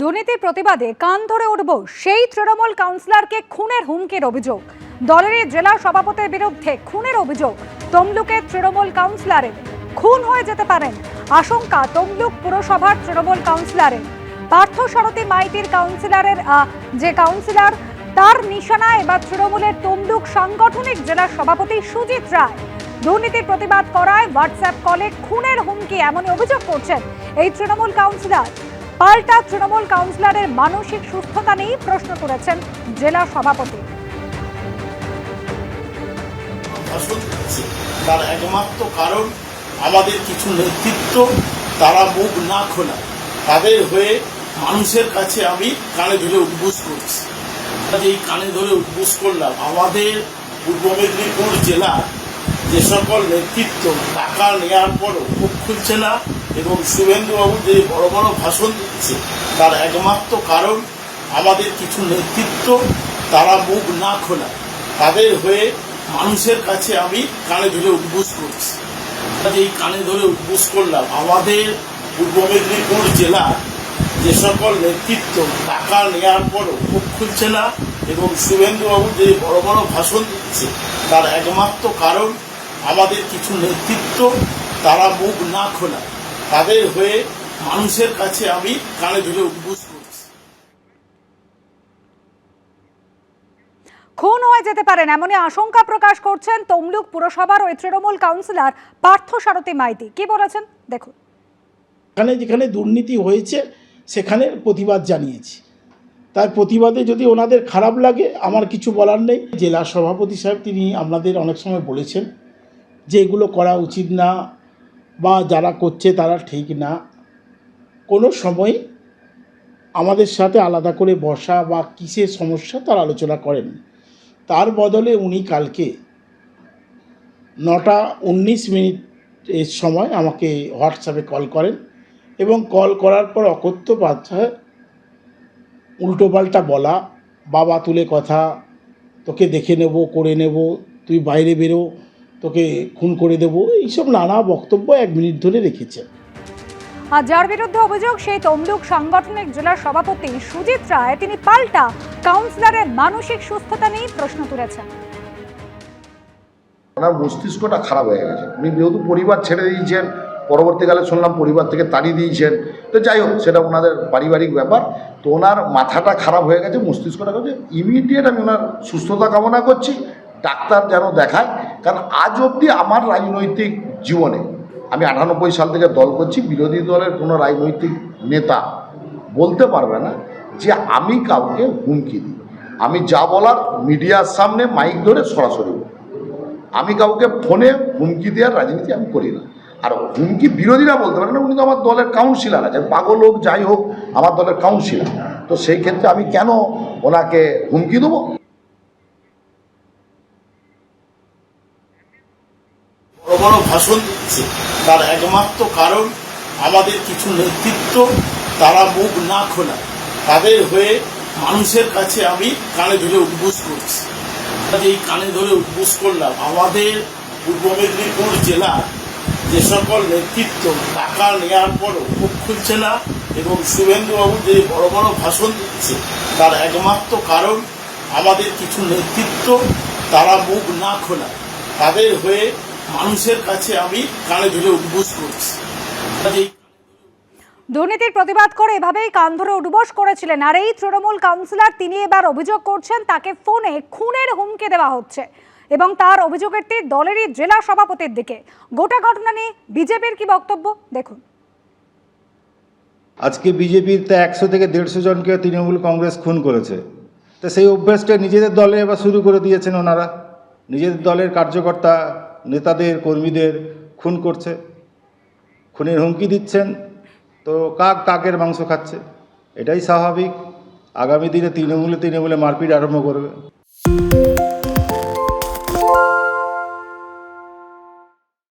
দুর্নীতির প্রতিবাদে কান ধরে উঠব সেই তৃণমূল কাউন্সিলরকে খুনের হুমকির অভিযোগ। দলের জেলা সভাপতির বিরুদ্ধে খুনের অভিযোগ। তমলুকের তৃণমূল কাউন্সিলরের খুন হয়ে যেতে পারেন। আশঙ্কা, তমলুক পুরসভার তৃণমূল কাউন্সিলরের। পার্থ সারথী মাইতির কাউন্সিলরের যে কাউন্সিলর, তার নিশানা এবার তৃণমূলের তমলুক সাংগঠনিক জেলা সভাপতি সুজিত রায়। দুর্নীতির প্রতিবাদ করায় হোয়াটসঅ্যাপ কলে খুনের হুমকি এমনই অভিযোগ করছেন এই তৃণমূল কাউন্সিলর। পাল্টা তৃণমূল কাউন্সিলরের মানসিক সুস্থতা নিয়েই প্রশ্ন করেছেন জেলা সভাপতি। তার একমাত্র কারণ আমাদের কিছু নেতৃত্ব, তারা মুখ না খোলা। তাদের হয়ে মানুষের কাছে আমি কানে ধরে উদ্বুস করছি। এই কানে ধরে উদ্বুস করলাম, আমাদের পূর্ব মেদিনীপুর জেলার যে সকল নেতৃত্ব টাকা নেওয়ার পরও মুখ খুলছে না। এবং শুভেন্দুবাবু যে বড় বড় ভাষণ দিচ্ছে, তার একমাত্র কারণ আমাদের কিছু নেতৃত্ব, তারা মুখ না খোলা। তাদের হয়ে মানুষের কাছে আমি কানে ধরে উদ্বুস করছি। এই কানে ধরে উদ্বুস করলাম, আমাদের পূর্ব মেদিনীপুর জেলা যে সকল নেতৃত্ব, টাকা নেওয়ার পরও মুখ খুলছে না এবং শুভেন্দুবাবু যে বড় বড় ভাষণ দিচ্ছে, তার একমাত্র কারণ আমাদের কিছু নেতৃত্ব, তারা মুখ না খোলা। তাদের হয়ে মানুষের কাছে আমি কানে ধরে করছি। খুন হয়ে যেতে পারেন এমনই আশঙ্কা প্রকাশ করছেন তমলুক পুরসভার ওই তৃণমূল কাউন্সিলর পার্থ সারথী মাইতি। কি বলেছেন? দেখুন। এখানে যেখানে দুর্নীতি হয়েছে সেখানে প্রতিবাদ জানিয়েছি। তার প্রতিবাদে যদি ওনাদের খারাপ লাগে আমার কিছু বলার নেই। জেলা সভাপতি সাহেব তিনি আপনাদের অনেক সময় বলেছেন যে এগুলো করা উচিত না বা যারা করছে তারা ঠিক না। কোনো সময় আমাদের সাথে আলাদা করে বসা বা কিসের সমস্যা তার আলোচনা করেন। তার বদলে উনি কালকে নটা উনিশ মিনিট এর সময় আমাকে হোয়াটসঅ্যাপে কল করেন এবং কল করার পর অকথ্য বাধ্যায় উল্টোপাল্টা বলা, বাবা, তুলে কথা, তোকে দেখে নেব, করে নেব, তুই বাইরে বেরো। তোকে খুন করে দেবো এইসব নানা বক্তব্য এক মিনিট ধরে রেখেছে। আর যার বিরুদ্ধে অভিযোগ সেই তমলুক সাংগঠনিক জেলার সভাপতি সুজিত রায়। তিনি পাল্টা কাউন্সিলরের মানসিক সুস্থতা নিয়েই প্রশ্ন তুলেছেন। ওনার মস্তিষ্কটা খারাপ হয়ে গেছে। উনি যেহেতু পরিবার ছেড়ে দিয়েছেন পরবর্তীকালে শুনলাম পরিবার থেকে তাড়িয়ে দিয়েছেন। তো যাই হোক সেটা ওনাদের পারিবারিক ব্যাপার। তো ওনার মাথাটা খারাপ হয়ে গেছে মস্তিষ্কটা হচ্ছে ইমিডিয়েট আমি ওনার সুস্থতা কামনা করছি ডাক্তার যেন দেখায়। কারণ আজ অবধি আমার রাজনৈতিক জীবনে, আমি আটানব্বই সাল থেকে দল করছি, বিরোধী দলের কোনো রাজনৈতিক নেতা বলতে পারবে না যে আমি কাউকে হুমকি দিই। আমি যা বলার মিডিয়ার সামনে মাইক ধরে সরাসরি আমি কাউকে ফোনে হুমকি দেওয়ার রাজনীতি আমি করি না। আর হুমকি বিরোধীরা বলতে পারে না, উনি তো আমার দলের কাউন্সিলার আছেন, পাগল হোক, যাই হোক, আমার দলের কাউন্সিলার তো সেই ক্ষেত্রে আমি কেন ওনাকে হুমকি দেবো? বড় ভাষণ দিচ্ছে। তার একমাত্র কারণ আমাদের কিছু নেতৃত্ব, তারা মুখ না খোলা। তাদের হয়ে মানুষের কাছে আমি কানে ধরে উদ্বুস করছি। এই কানে ধরে উদ্বুস করলাম, আমাদের পূর্ব মেদিনীপুর জেলার যে সকল নেতৃত্ব টাকা নেওয়ার পরও মুখ খুলছে না এবং শুভেন্দুবাবু যে বড় বড় ভাষণ দিচ্ছে, তার একমাত্র কারণ আমাদের কিছু নেতৃত্ব, তারা মুখ না খোলা। তাদের হয়ে মানুষের কাছে আমি কানে ধরে উদ্বুস করছি। দুর্নীতির প্রতিবাদ করে এভাবেই কান ধরে উঠবোস করেছিলেন। আর এই তৃণমূল কাউন্সিলর তিনি এবার অভিযোগ করছেন তাকে ফোনে খুনের হুমকি দেওয়া হচ্ছে এবং তার অভিযোগের তীর দলেরই জেলা সভাপতির দিকে। গোটা ঘটনা নিয়ে বিজেপির কি বক্তব্য? দেখুন। আজকে বিজেপির তা একশো থেকে দেড়শো জনকে তৃণমূল কংগ্রেস খুন করেছে। তো সেই অভ্যাসটা নিজেদের দলে এবার শুরু করে দিয়েছেন ওনারা। নিজেদের দলের কার্যকর্তা নেতাদের, কর্মীদের খুন করছে। খুনের হুমকি দিচ্ছেন। তো কাক কাকের মাংস খাচ্ছে? এটাই স্বাভাবিক। আগামী দিনে তৃণমূলে তৃণমূলে মারপিট আরম্ভ করবে।